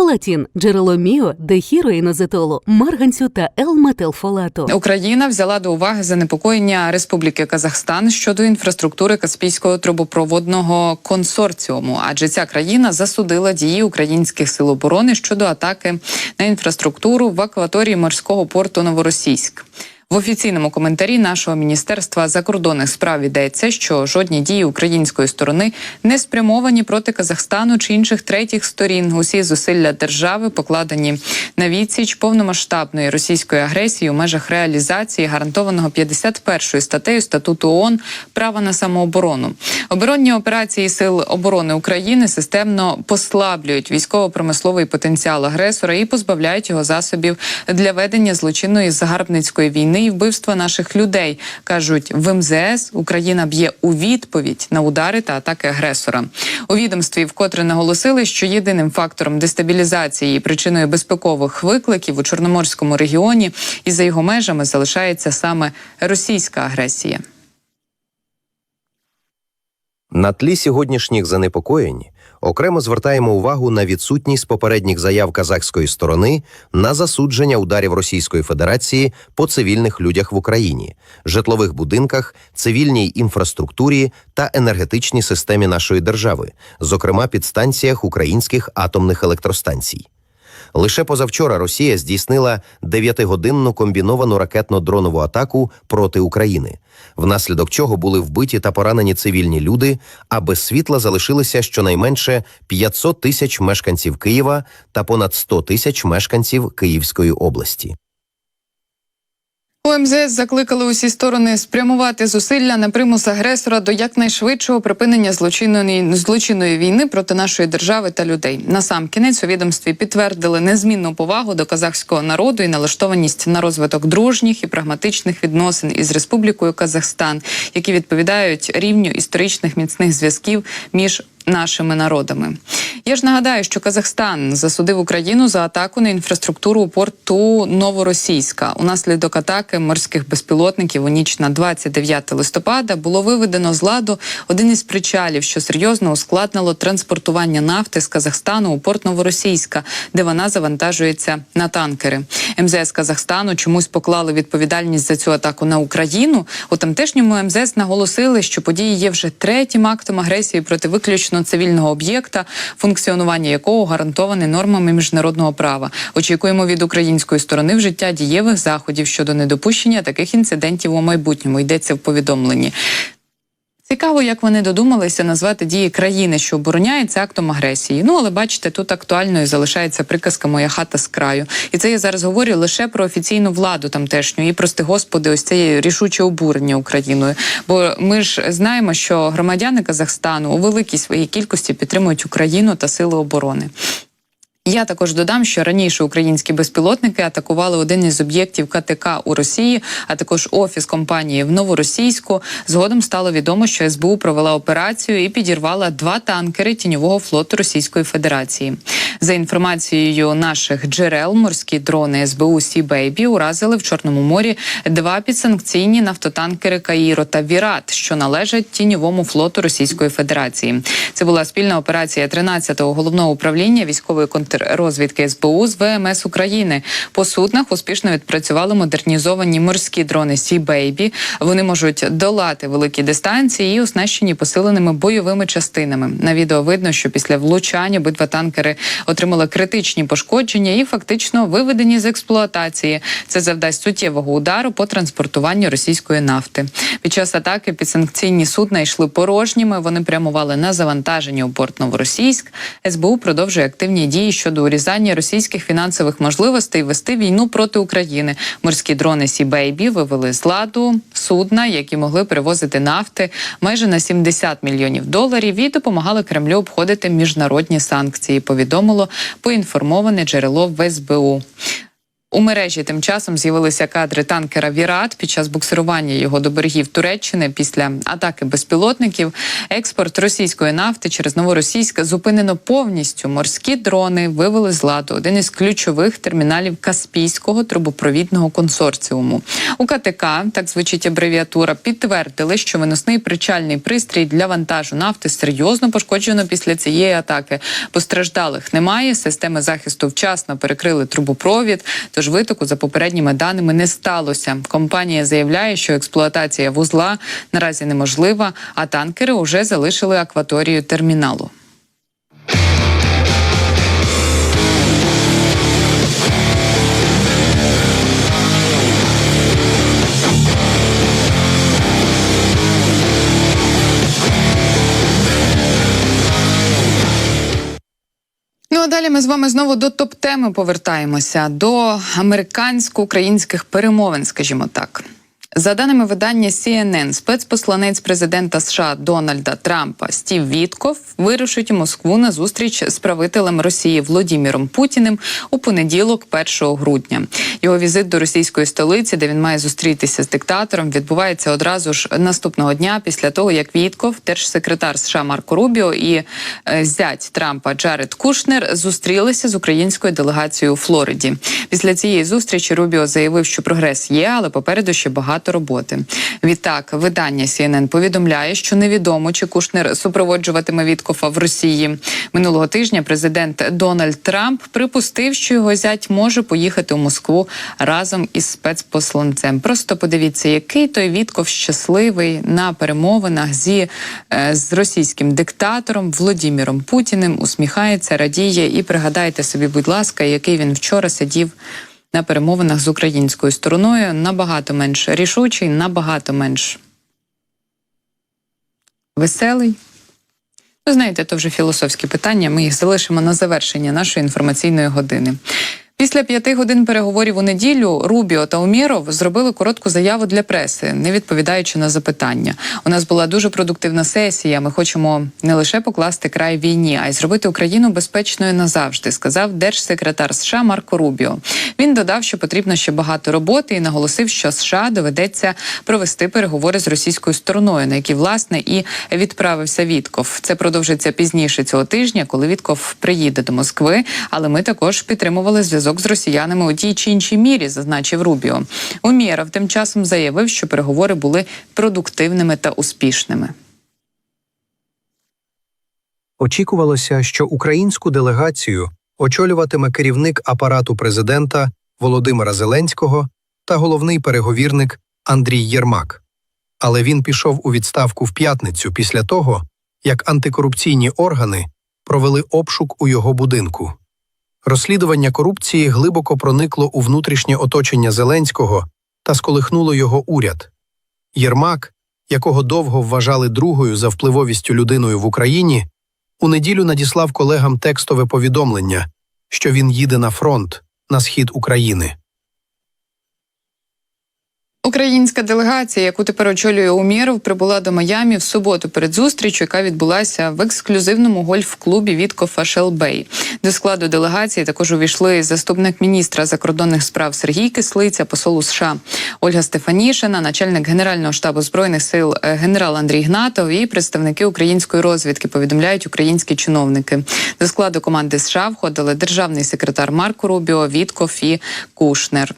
Фолатін – джерело міо, дехіроїнозетолу, марганцю та Л-метилфолату. Україна взяла до уваги занепокоєння Республіки Казахстан щодо інфраструктури Каспійського трубопроводного консорціуму, адже ця країна засудила дії українських сил оборони щодо атаки на інфраструктуру в акваторії морського порту Новоросійськ. В офіційному коментарі нашого міністерства закордонних справ йдеться, що жодні дії української сторони не спрямовані проти Казахстану чи інших третіх сторін. Усі зусилля держави покладені на відсіч повномасштабної російської агресії у межах реалізації гарантованого 51 статтею статуту ООН права на самооборону. Оборонні операції сил оборони України системно послаблюють військово-промисловий потенціал агресора і позбавляють його засобів для ведення злочинної загарбницької війни і вбивства наших людей. кажуть в МЗС Україна б'є у відповідь на удари та атаки агресора. У відомстві вкотре наголосили, що єдиним фактором дестабілізації і причиною безпекових викликів у чорноморському регіоні і за його межами залишається саме російська агресія. На тлі сьогоднішніх занепокоєнь окремо звертаємо увагу на відсутність попередніх заяв казахської сторони на засудження ударів Російської Федерації по цивільних людях в Україні, житлових будинках, цивільній інфраструктурі та енергетичній системі нашої держави, зокрема підстанціях українських атомних електростанцій. Лише позавчора Росія здійснила дев'ятигодинну комбіновану ракетно-дронову атаку проти України, внаслідок чого були вбиті та поранені цивільні люди, а без світла залишилися щонайменше 500 тисяч мешканців Києва та понад 100 тисяч мешканців Київської області. У МЗС закликали усі сторони спрямувати зусилля на примус агресора до якнайшвидшого припинення злочинної злочинної війни проти нашої держави та людей. На сам кінець у відомстві підтвердили незмінну повагу до казахського народу і налаштованість на розвиток дружніх і прагматичних відносин із Республікою Казахстан, які відповідають рівню історичних міцних зв'язків між нашими народами. Я ж нагадаю, що Казахстан засудив Україну за атаку на інфраструктуру порту Новоросійська. Унаслідок атаки морських безпілотників у ніч на 29 листопада було виведено з ладу один із причалів, що серйозно ускладнило транспортування нафти з Казахстану у порт Новоросійська, де вона завантажується на танкери. МЗС Казахстану чомусь поклали відповідальність за цю атаку на Україну. У тамтешньому МЗС наголосили, що події є вже третім актом агресії проти виключно цивільного об'єкта, функціонування якого гарантоване нормами міжнародного права. Очікуємо від української сторони вжиття дієвих заходів щодо недопущення таких інцидентів у майбутньому. Йдеться в повідомленні. Цікаво, як вони додумалися назвати дії країни, що обороняється актом агресії. Ну але бачите, тут актуальною залишається приказка Моя хата з краю. І це я зараз говорю лише про офіційну владу тамтешню і прости господи, ось це рішуче обурення Україною. Бо ми ж знаємо, що громадяни Казахстану у великій своїй кількості підтримують Україну та сили оборони. Я також додам, що раніше українські безпілотники атакували один із об'єктів КТК у Росії, а також офіс компанії в Новоросійську. Згодом стало відомо, що СБУ провела операцію і підірвала два танкери тіньового флоту Російської Федерації. За інформацією наших джерел, морські дрони СБУ Сі Бейбі уразили в Чорному морі два підсанкційні нафтотанкери Каїро та Вірат, що належать тіньовому флоту Російської Федерації. Це була спільна операція 13-го головного управління військової контррозвідки СБУ з ВМС України. По суднах успішно відпрацювали модернізовані морські дрони Сі Бейбі. Вони можуть долати великі дистанції і оснащені посиленими бойовими частинами. На відео видно, що після влучання обидва танкери отримали критичні пошкодження і фактично виведені з експлуатації. Це завдасть суттєвого удару по транспортуванню російської нафти. Під час атаки підсанкційні судна йшли порожніми. Вони прямували на завантаження у порт Новоросійськ. СБУ продовжує активні дії щодо урізання російських фінансових можливостей вести війну проти України. Морські дрони Сі Бейбі вивели з ладу судна, які могли перевозити нафти майже на 70 мільйонів доларів і допомагали Кремлю обходити міжнародні санкції. Повідомило поінформоване джерело в СБУ. У мережі тим часом з'явилися кадри танкера Вірат під час буксирування його до берегів Туреччини після атаки безпілотників. Експорт російської нафти через новоросійськ зупинено повністю. Морські дрони вивели з ладу один із ключових терміналів Каспійського трубопровідного консорціуму. У КТК, так звучить абревіатура, підтвердили, що виносний причальний пристрій для вантажу нафти серйозно пошкоджено після цієї атаки. Постраждалих немає. Системи захисту вчасно перекрили трубопровід. Тож витоку за попередніми даними не сталося. Компанія заявляє, що експлуатація вузла наразі неможлива, а танкери вже залишили акваторію терміналу. Далі ми з вами знову до топ-теми повертаємося до американсько-українських перемовин, скажімо так. За даними видання CNN, спецпосланець президента США Дональда Трампа Стів Вітков вирушить у Москву на зустріч з правителем Росії Володіміром Путіним у понеділок, 1 грудня. Його візит до російської столиці, де він має зустрітися з диктатором, відбувається одразу ж наступного дня після того, як Вітков, держсекретар США Марко Рубіо і е, зять Трампа Джаред Кушнер зустрілися з українською делегацією у Флориді. Після цієї зустрічі Рубіо заявив, що прогрес є, але попереду ще багато роботи. Відтак, видання CNN повідомляє, що невідомо, чи Кушнер супроводжуватиме Віткофа в Росії. Минулого тижня президент Дональд Трамп припустив, що його зять може поїхати у Москву разом із спецпосланцем. Просто подивіться, який той Вітков щасливий на перемовинах зі е, з російським диктатором Володимиром Путіним. Усміхається, радіє і пригадайте собі, будь ласка, який він вчора сидів на перемовинах з українською стороною набагато менш рішучий, набагато менш веселий. Ви знаєте, то вже філософські питання. Ми їх залишимо на завершення нашої інформаційної години. Після п'яти годин переговорів у неділю Рубіо та Умєров зробили коротку заяву для преси, не відповідаючи на запитання. У нас була дуже продуктивна сесія. Ми хочемо не лише покласти край війні, а й зробити Україну безпечною назавжди, сказав держсекретар США Марко Рубіо. Він додав, що потрібно ще багато роботи, і наголосив, що США доведеться провести переговори з російською стороною, на які власне і відправився Вітков. Це продовжиться пізніше цього тижня, коли Вітков приїде до Москви. Але ми також підтримували зв'язок з росіянами у тій чи іншій мірі, зазначив Рубіо. Умєров тим часом заявив, що переговори були продуктивними та успішними. Очікувалося, що українську делегацію очолюватиме керівник апарату президента Володимира Зеленського та головний переговірник Андрій Єрмак. Але він пішов у відставку в п'ятницю після того, як антикорупційні органи провели обшук у його будинку. Розслідування корупції глибоко проникло у внутрішнє оточення Зеленського та сколихнуло його уряд. Єрмак, якого довго вважали другою за впливовістю людиною в Україні, у неділю надіслав колегам текстове повідомлення, що він їде на фронт на схід України. Українська делегація, яку тепер очолює Умєров, прибула до Майамі в суботу перед зустрічю, яка відбулася в ексклюзивному гольф-клубі Віткофа Шелбей. До складу делегації також увійшли заступник міністра закордонних справ Сергій Кислиця, посол у США Ольга Стефанішина, начальник генерального штабу збройних сил е, генерал Андрій Гнатов і представники української розвідки. Повідомляють українські чиновники. До складу команди США входили державний секретар Марко Рубіо, Віткоф і Кушнер.